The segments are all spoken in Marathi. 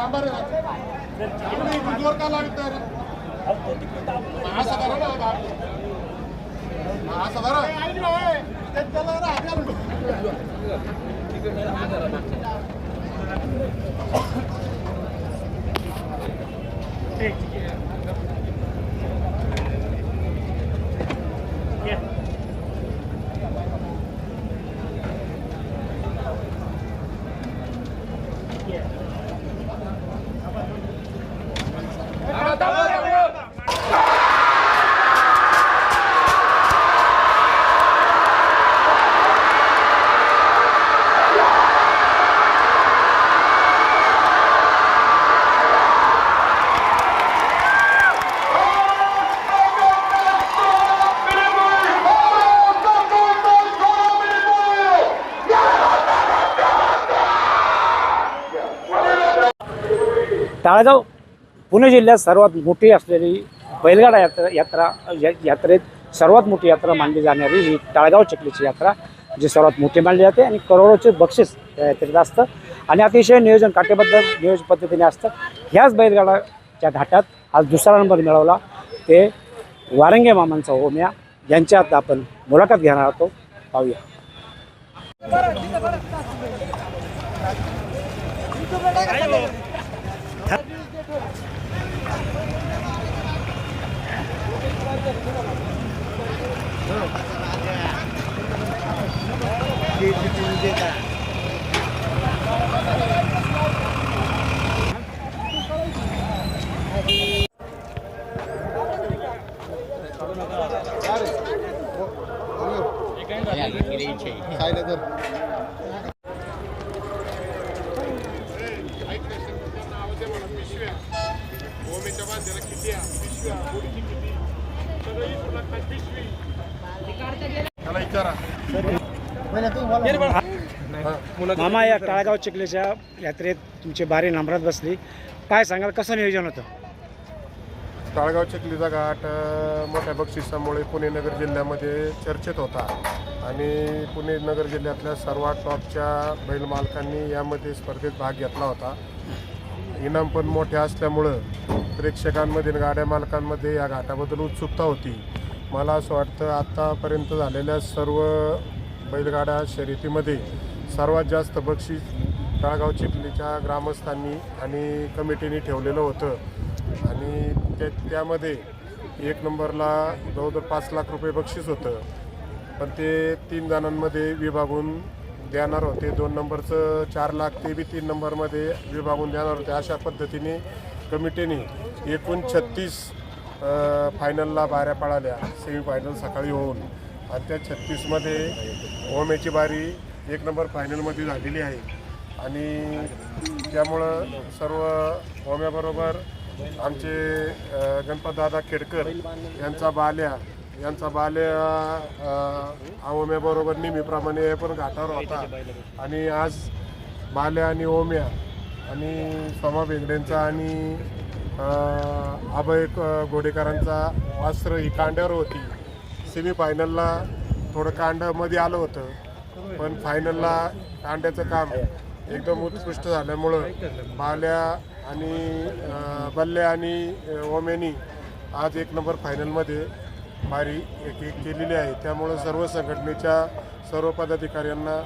थांबा रे इकडे बुजवर का लागत रे असं टाळगाव पुणे जिल्ह्यात सर्वात मोठी असलेली बैलगाडा यात्रा यात्रा या- यात्रेत सर्वात मोठी यात्रा मानली जाणारी ही टाळगाव चिखलीची यात्रा जी सर्वात मोठी मानली जाते आणि करोडोचे बक्षीस या यात्रेत असतं. आणि अतिशय नियोजन काटेबद्ध नियोजन पद्धतीने असतं. ह्याच बैलगाडाच्या घाटात आज दुसरा नंबर मिळवला. ते वारंगे मामांचा ओम्या. यांच्यात आपण मुलाखत घेणार आहोत. पाहूया. Omega var, der er kvitter, fiskvær, hvor det gik i bil. Så der er I, hvor der er fiskvær, त्याला विचारा मामा या टाळगाव चिखलीच्या यात्रेत तुमची बारी नंबरात बसली. काय सांगाल कसं नियोजन होतं? टाळगाव चिखलीचा घाट मोठ्या बक्षिसामुळे पुणे नगर जिल्ह्यामध्ये चर्चेत होता. आणि पुणे नगर जिल्ह्यातल्या सर्वात टॉपच्या बैल मालकांनी यामध्ये स्पर्धेत भाग घेतला होता. इनाम पण मोठे असल्यामुळं प्रेक्षकांमध्ये गाड्या मालकांमध्ये या घाटाबद्दल उत्सुकता होती. मला असं वाटतं आत्तापर्यंत झालेल्या सर्व बैलगाडा शर्यतीमध्ये सर्वात जास्त बक्षीस ताळगाव चिखलीच्या ग्रामस्थांनी आणि कमिटीने ठेवलेलं होतं. आणि त्या त्यामध्ये एक नंबरला जवळजवळ पाच लाख रुपये बक्षीस होतं. पण ते तीन जणांमध्ये विभागून देणार होते. दोन नंबरचं चार लाख ते बी तीन नंबरमध्ये विभागून देणार होते. अशा पद्धतीने कमिटीने एकूण छत्तीस फायनलला बाऱ्या पळाल्या. सेमीफायनल सकाळी होऊन. आणि त्या छत्तीसमध्ये ओमेची बारी एक नंबर फायनलमध्ये झालेली आहे. आणि त्यामुळं सर्व ओम्याबरोबर आमचे गणपतदादा खेडकर यांचा बाल्या यांचा बाल्या ओम्याबरोबर नेहमीप्रमाणे पण घाटावर होता. आणि आज बाल्या आणि ओम्या आणि सोमा बेगडेंचा आणि अभय गोडेकरांचा अस्त्र ही कांड्यावर होती. सेमीफायनलला थोडं कांडामध्ये आलं होतं. पण फायनलला कांड्याचं काम एकदम उत्कृष्ट झाल्यामुळं बाल्या आणि बल्ल्या आणि ओमेनी आज एक नंबर फायनलमध्ये बारी एक एक केलेली आहे. त्यामुळं सर्व संघटनेच्या सर्व पदाधिकाऱ्यांना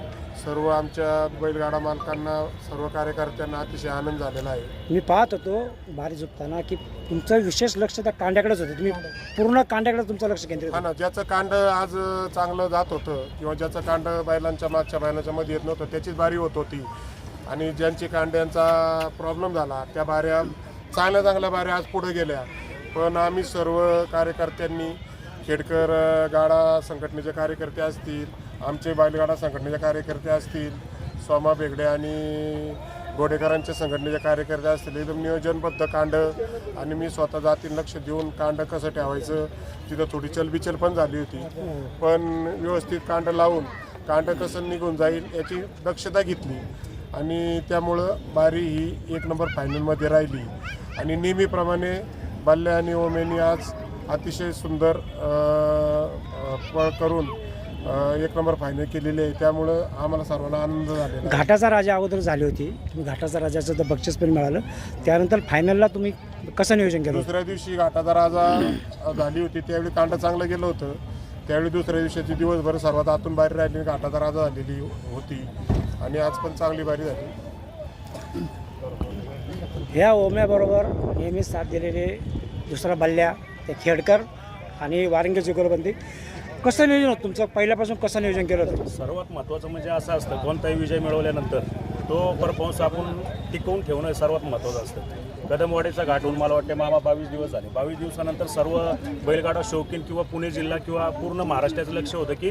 सर्व आमच्या बैलगाडा मालकांना सर्व कार्यकर्त्यांना अतिशय आनंद झालेला आहे. मी पाहत होतो बारी झोपताना की तुमचं विशेष लक्ष त्या कांड्याकडेच होतं. तुम्ही पूर्ण कांड्याकडे तुमचं लक्ष केंद्रित हा ना ज्याचं कांड आज चांगलं जात होतं किंवा ज्याचं कांड बैलांच्या मागच्या बैलांच्या मध्ये येत नव्हतं त्याचीच बारी होत होती. आणि ज्यांची कांड्यांचा प्रॉब्लेम झाला त्या बाऱ्या चांगल्या चांगल्या बाऱ्या आज पुढे गेल्या. पण आम्ही सर्व कार्यकर्त्यांनी खेडकर गाडा संघटनेचे कार्यकर्ते असतील आमचे बैलगाडा संघटनेचे कार्यकर्ते असतील स्वामा बेगडे आणि घोडेकरांच्या संघटनेचे कार्यकर्ते असतील एकदम नियोजनबद्ध कांड आणि मी स्वतः जातीन लक्ष देऊन कांड कसं ठेवायचं तिथं थोडी चलबिचल पण झाली होती. पण व्यवस्थित कांड लावून कांड कसं निघून जाईल याची दक्षता घेतली आणि त्यामुळं बारी ही एक नंबर फायनलमध्ये राहिली. आणि नेहमीप्रमाणे बाल्ल्या आणि ओमेनी आज अतिशय सुंदर पळ करून एक नंबर फायनल केलेली आहे. त्यामुळं आम्हाला सर्वांना आनंद झालेला आहे. घाटाचा राजा अगोदर झाली होती. तुम्ही घाटाचा राजाचं तर बक्षीस पण मिळालं त्यानंतर फायनलला तुम्ही कसं नियोजन केलं? दुसऱ्या दिवशी घाटाचा राजा झाली होती. त्यावेळी कांड चांगलं गेलं होतं. त्यावेळी दुसऱ्या दिवशी दिवसभर सर्वात आतून बाहेर राहिली घाटाचा राजा झालेली होती. आणि आज पण चांगली बारी झाली. ह्या ओम्याबरोबर नेहमी साथ दिलेले दुसरा बल्ल्या ते खेडकर आणि वारंगी जुगलबंदी. कसं नियोजन होतं तुमचं? पहिल्यापासून कसं नियोजन केलं होतं? सर्वात महत्त्वाचं म्हणजे असं असतं कोणताही विजय मिळवल्यानंतर तो परफॉर्मन्स आपण टिकवून ठेवणं हे सर्वात महत्त्वाचं असतं. कदमवाडीचा घाट होऊन मला वाटते मामा बावीस दिवस झाले. बावीस दिवसानंतर सर्व बैलगाडा शौकीन किंवा पुणे जिल्हा किंवा पूर्ण महाराष्ट्राचं लक्ष होतं की